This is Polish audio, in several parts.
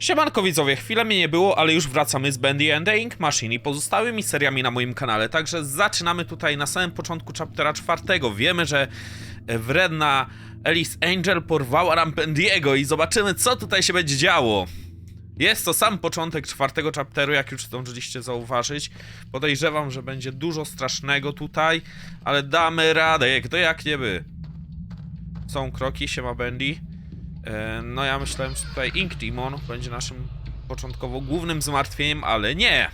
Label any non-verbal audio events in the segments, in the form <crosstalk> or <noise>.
Siemanko widzowie, chwilę mnie nie było, ale już wracamy z Bandy and the Ink Machine i pozostałymi seriami na moim kanale, także zaczynamy tutaj na samym początku chaptera czwartego. Wiemy, że e, wredna Alice Angel porwała nam Bandiego i zobaczymy co tutaj się będzie działo. Jest to sam początek czwartego chapteru, jak już zdążyliście zauważyć. Podejrzewam, że będzie dużo strasznego tutaj, ale damy radę, jak to jak nie by. Są kroki, siema Bandy. E, No ja myślałem, że tutaj Ink Demon będzie naszym początkowo głównym zmartwieniem, ale nie!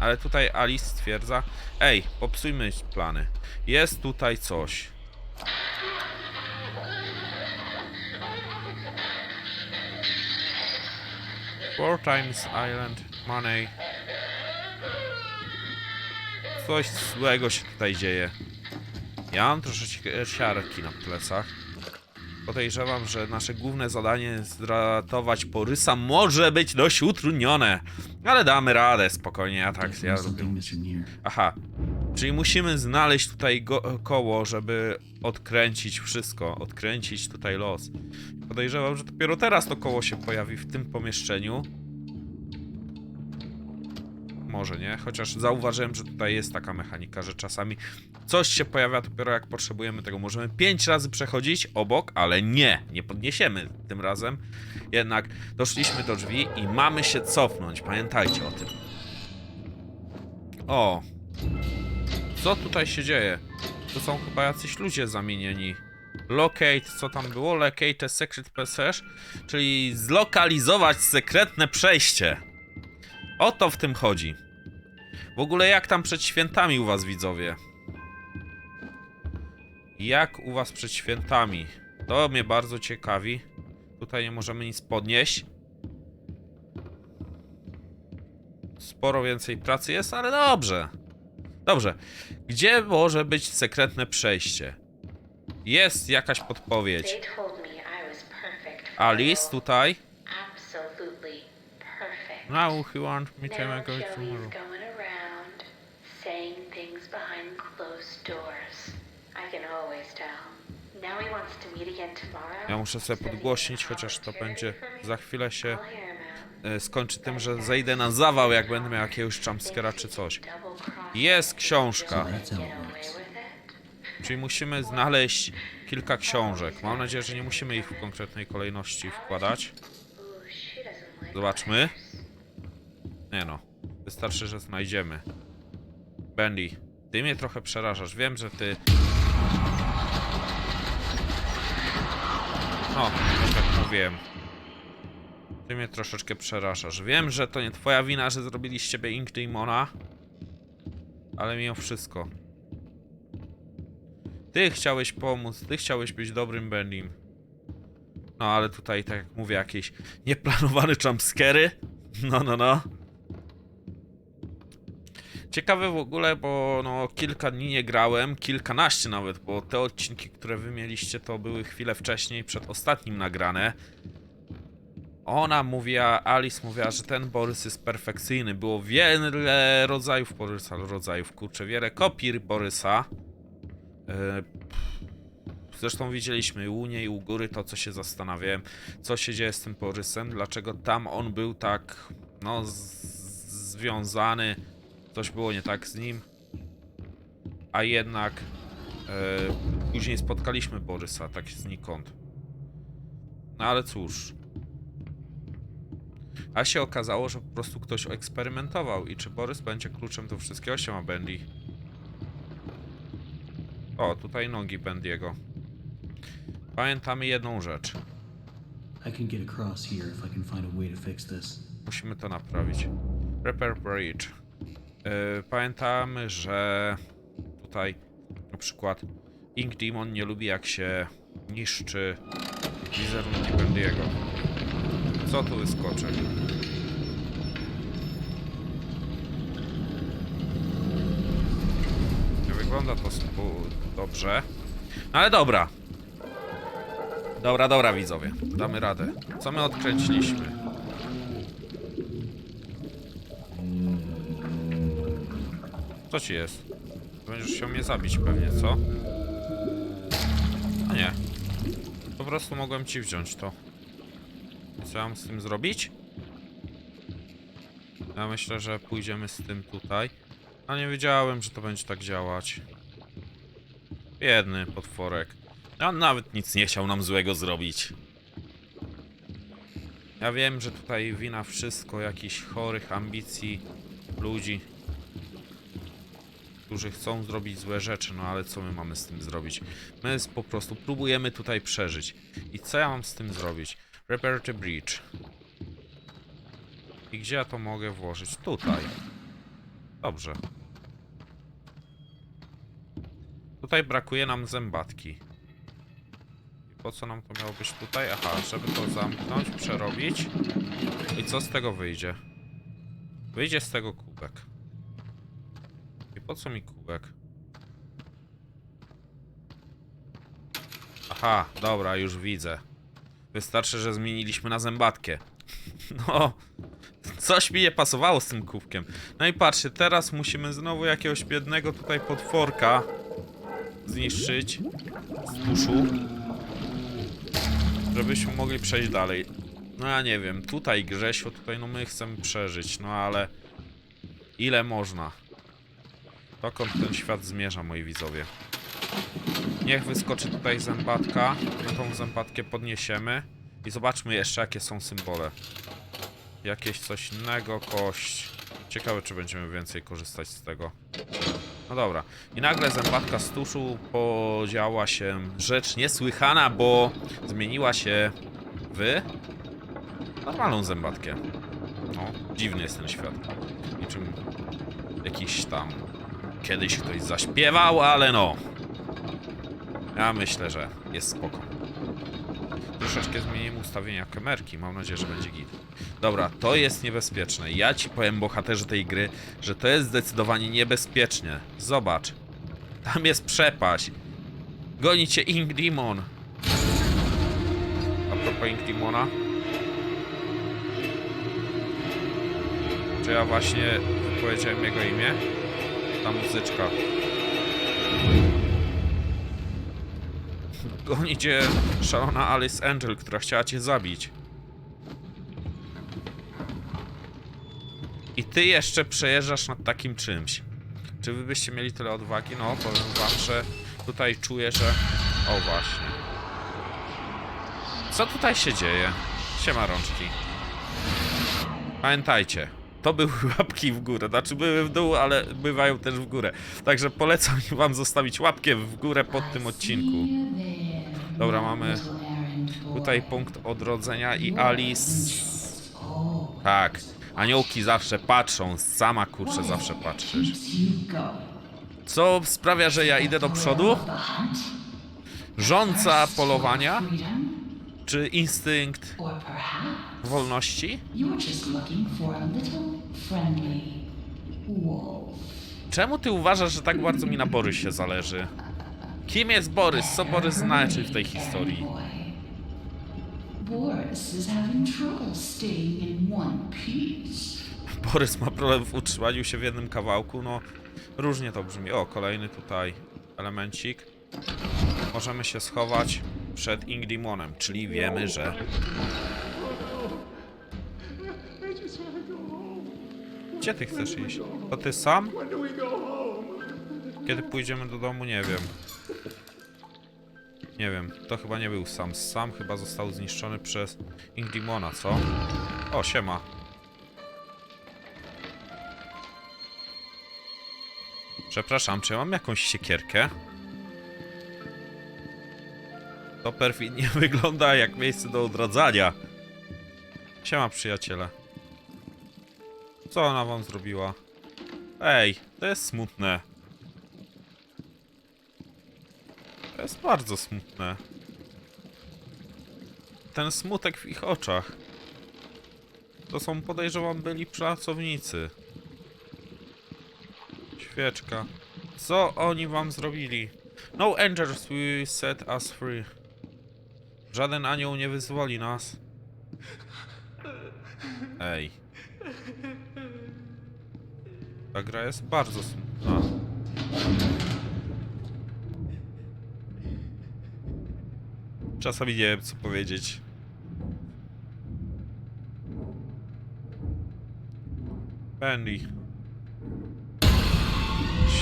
Ale tutaj Alice stwierdza, ej, popsujmy plany. Jest tutaj coś. Four times Island, money. Coś złego się tutaj dzieje. Ja mam troszeczkę siarki na plecach. Podejrzewam, że nasze główne zadanie zratować Borysa może być dość utrudnione. Ale damy radę, spokojnie, ja tak, ja. Aha, czyli musimy znaleźć tutaj koło, żeby odkręcić wszystko, odkręcić tutaj los. Podejrzewam, że dopiero teraz to koło się pojawi w tym pomieszczeniu. Może nie, chociaż zauważyłem, że tutaj jest taka mechanika, że czasami coś się pojawia dopiero jak potrzebujemy tego. Możemy pięć razy przechodzić obok, ale nie, nie podniesiemy tym razem. Jednak doszliśmy do drzwi i mamy się cofnąć, pamiętajcie o tym. O, co tutaj się dzieje? To są chyba jacyś ludzie zamienieni. Locate, co tam było? Locate a secret passage, czyli zlokalizować sekretne przejście. O to w tym chodzi. W ogóle jak tam przed świętami u was widzowie? Jak u was przed świętami? To mnie bardzo ciekawi. Tutaj nie możemy nic podnieść. Sporo więcej pracy jest, ale dobrze. Dobrze. Gdzie może być sekretne przejście? Jest jakaś podpowiedź. Alice tutaj. Now he want me to go Joey's tomorrow. going around saying things behind closed doors. I can always tell. Now he wants to meet again tomorrow. Ja muszę sobie podgłośnić, chociaż to będzie za chwilę się e, skończy tym, że zejdę na zawał, jak będę miał jakiegoś jumpscare'a czy coś. Jest książka. Czyli musimy znaleźć kilka książek. Mam nadzieję, że nie musimy ich w konkretnej kolejności wkładać. Zobaczmy. Nie no. Wystarczy, że znajdziemy. Bendy, ty mnie trochę przerażasz. Wiem, że ty... No, tak jak mówiłem. Ty mnie troszeczkę przerażasz. Wiem, że to nie twoja wina, że zrobili z ciebie Ink Demona. Ale mimo wszystko. Ty chciałeś pomóc, ty chciałeś być dobrym Bendym. No ale tutaj, tak jak mówię, jakieś nieplanowane jumpscary. No, no, no. Ciekawe w ogóle, bo no kilka dni nie grałem, kilkanaście nawet, bo te odcinki, które wy mieliście, to były chwilę wcześniej, przed ostatnim nagrane. Ona mówiła, Alice mówiła, że ten Borys jest perfekcyjny. Było wiele rodzajów Borysa, rodzajów, kurczę, wiele kopii Borysa. E, Zresztą widzieliśmy u niej, u góry to, co się zastanawiałem, co się dzieje z tym Borysem, dlaczego tam on był tak, no, związany, coś było nie tak z nim, a jednak e, później spotkaliśmy Borysa, tak znikąd. No ale cóż. A się okazało, że po prostu ktoś eksperymentował i czy Borys będzie kluczem do wszystkiego? Siema Bendy. O, tutaj nogi Bendiego. Pamiętamy jedną rzecz. Musimy to naprawić. Repair Bridge. Yy, pamiętamy, że tutaj na przykład Ink Demon nie lubi jak się niszczy wizerunki Bendiego. Co tu wyskoczy? Nie wygląda to dobrze. No ale dobra. Dobra, dobra widzowie. Damy radę. Co my odkręciliśmy? Co ci jest? Będziesz chciał mnie zabić pewnie, co? A nie. Po prostu mogłem ci wziąć to. Co mam z tym zrobić? Ja myślę, że pójdziemy z tym tutaj. A nie wiedziałem, że to będzie tak działać. Biedny potworek. On nawet nic nie chciał nam złego zrobić. Ja wiem, że tutaj wina wszystko jakichś chorych ambicji ludzi, którzy chcą zrobić złe rzeczy, no ale co my mamy z tym zrobić? My po prostu próbujemy tutaj przeżyć. I co ja mam z tym zrobić? Repair the bridge. I gdzie ja to mogę włożyć? Tutaj. Dobrze. Tutaj brakuje nam zębatki. I po co nam to miało być tutaj? Aha, żeby to zamknąć, przerobić. I co z tego wyjdzie? Wyjdzie z tego kubek. Po co mi kubek? Aha, dobra, już widzę. Wystarczy, że zmieniliśmy na zębatkę. <laughs> No, coś mi nie pasowało z tym kubkiem. No i patrzcie, teraz musimy znowu jakiegoś biednego tutaj potworka zniszczyć z duszu, żebyśmy mogli przejść dalej. No ja nie wiem, tutaj Grzesio, tutaj no my chcemy przeżyć, no ale ile można? Dokąd ten świat zmierza, moi widzowie? Niech wyskoczy tutaj zębatka, my tą zębatkę podniesiemy i zobaczmy jeszcze jakie są symbole. Jakieś coś innego, kość. Ciekawe czy będziemy więcej korzystać z tego. No dobra. I nagle zębatka z tuszu podziała się rzecz niesłychana, bo zmieniła się w normalną zębatkę. No, dziwny jest ten świat. Niczym jakiś tam kiedyś ktoś zaśpiewał, ale no. Ja myślę, że jest spoko. Troszeczkę zmienimy ustawienia kamerki. Mam nadzieję, że będzie git. Dobra, to jest niebezpieczne. Ja ci powiem, bohaterze tej gry, że to jest zdecydowanie niebezpiecznie. Zobacz. Tam jest przepaść. Goni Ink Demon. A propos Ink Demona. Czy ja właśnie wypowiedziałem jego imię? Ta muzyczka. Goni cię szalona Alice Angel, która chciała cię zabić. I ty jeszcze przejeżdżasz nad takim czymś. Czy wy byście mieli tyle odwagi? No, powiem wam, że tutaj czuję, że... O, właśnie. Co tutaj się dzieje? Siema rączki. Pamiętajcie, to były <laughs> łapki w górę, znaczy były w dół, ale bywają też w górę. Także polecam <laughs> wam zostawić łapkę w górę pod tym odcinku. Dobra, mamy tutaj punkt odrodzenia i Alice... Tak, aniołki zawsze patrzą, sama kurczę zawsze patrzysz. Co sprawia, że ja idę do przodu? Rządza polowania? Czy instynkt wolności? Czemu ty uważasz, że tak bardzo mi na Borysie zależy? Kim jest Borys? Co Borys znaczy w tej historii? Borys ma problem w utrzymaniu się w jednym kawałku, no różnie to brzmi. O, kolejny tutaj elemencik. Możemy się schować przed Ingdimonem, czyli wiemy, że... Gdzie ty chcesz iść? To ty sam? Kiedy pójdziemy do domu, nie wiem. Nie wiem, to chyba nie był sam. Sam chyba został zniszczony przez Ingdimona, co? O, siema. Przepraszam, czy ja mam jakąś siekierkę? To perfidnie <laughs> wygląda jak miejsce do odradzania. Siema, przyjaciele. Co ona wam zrobiła? Ej, to jest smutne. To jest bardzo smutne. Ten smutek w ich oczach. To są podejrzewam byli pracownicy. Świeczka. Co oni wam zrobili? No angels will set us free. Żaden anioł nie wyzwoli nas. Ej. Ta gra jest bardzo smutna. Czasami nie wiem co powiedzieć. Bendy.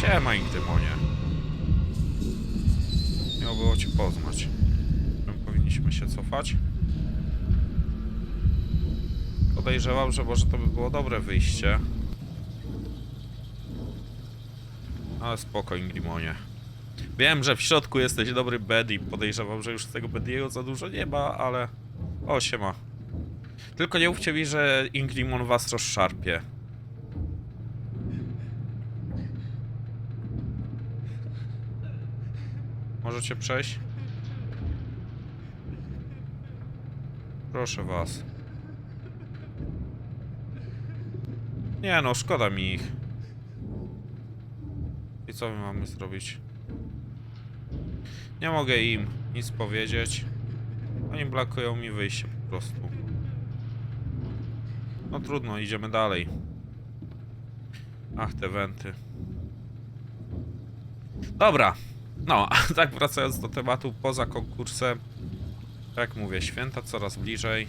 Siema, Inkdymonie. Miło było cię poznać. Powinniśmy się cofać? Podejrzewam, że może to by było dobre wyjście. Ale spoko, Ingrimonie. Wiem, że w środku jesteś dobry Betty. Podejrzewam, że już tego Betty'ego za dużo nie ma, ale... O, siema. Tylko nie mówcie mi, że Ingrimon was rozszarpie. Możecie przejść? Proszę was. Nie no, szkoda mi ich. I co my mamy zrobić? Nie mogę im nic powiedzieć. Oni blokują mi wyjście po prostu. No trudno, idziemy dalej. Ach, te wenty. Dobra. No, <laughs> a tak wracając do tematu, poza konkursem. Jak mówię, święta coraz bliżej.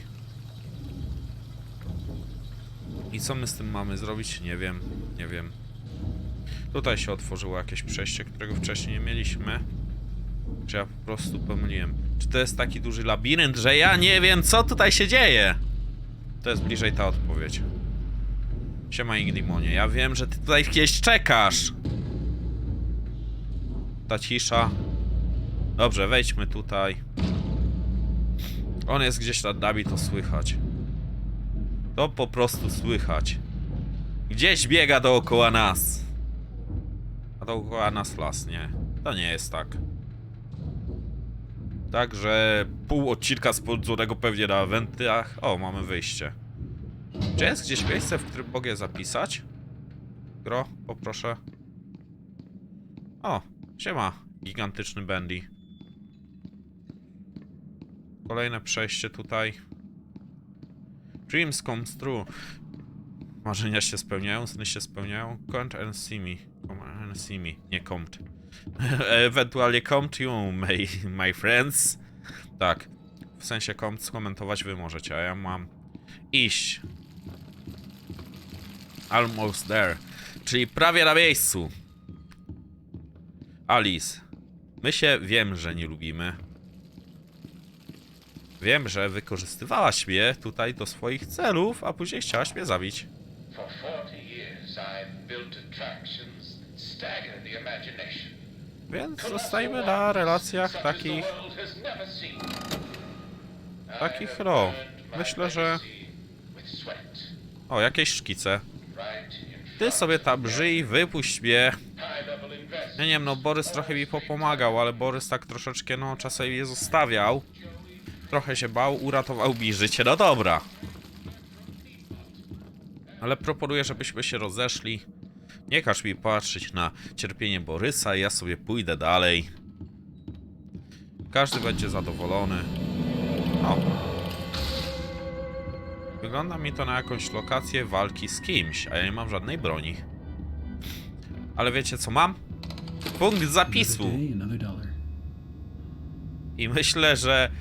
I co my z tym mamy zrobić? Nie wiem, nie wiem. Tutaj się otworzyło jakieś przejście, którego wcześniej nie mieliśmy. Czy ja po prostu pomyliłem? Czy to jest taki duży labirynt, że ja nie wiem, co tutaj się dzieje? To jest bliżej ta odpowiedź. Siema Ingdimonie, ja wiem, że ty tutaj gdzieś czekasz. Ta cisza. Dobrze, wejdźmy tutaj. On jest gdzieś nad nami, to słychać. To po prostu słychać. Gdzieś biega dookoła nas. Dookoła nas las, nie. To nie jest tak. Także pół odcinka spędzonego pewnie na wentach. O, mamy wyjście. Czy jest gdzieś miejsce, w którym mogę zapisać? Gro, poproszę. O, siema, gigantyczny Bendy. Kolejne przejście tutaj. Dreams comes true. Marzenia się spełniają, sny się spełniają. Come and see me. See me. Nie come. <laughs> Ewentualnie come to you, my, my friends. Tak. W sensie come skomentować wy możecie, a ja mam iść. Almost there. Czyli prawie na miejscu. Alice. My się wiem, że nie lubimy. Wiem, że wykorzystywałaś mnie tutaj do swoich celów, a później chciałaś mnie zabić. For 40 years, I've built. Więc zostajmy na relacjach takich, takich ro. Myślę, że... O, jakieś szkice. Ty sobie tam żyj, wypuść mnie. Ja nie wiem, no Borys trochę mi popomagał, ale Borys tak troszeczkę, no czasem je zostawiał. Trochę się bał, uratował mi życie, no dobra. Ale proponuję, żebyśmy się rozeszli. Nie każ mi patrzeć na cierpienie Borysa, ja sobie pójdę dalej. Każdy będzie zadowolony. O. Wygląda mi to na jakąś lokację walki z kimś, a ja nie mam żadnej broni. Ale wiecie co mam? Punkt zapisu. I myślę, że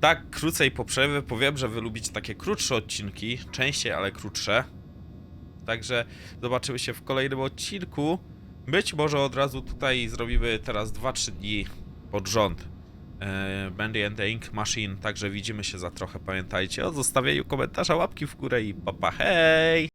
tak krócej po przerwie powiem, że wy lubicie takie krótsze odcinki, częściej, ale krótsze. Także zobaczymy się w kolejnym odcinku. Być może od razu tutaj zrobimy teraz 2-3 dni pod rząd. Bandy and the Ink Machine, także widzimy się za trochę. Pamiętajcie o zostawieniu komentarza, łapki w górę i papa hej!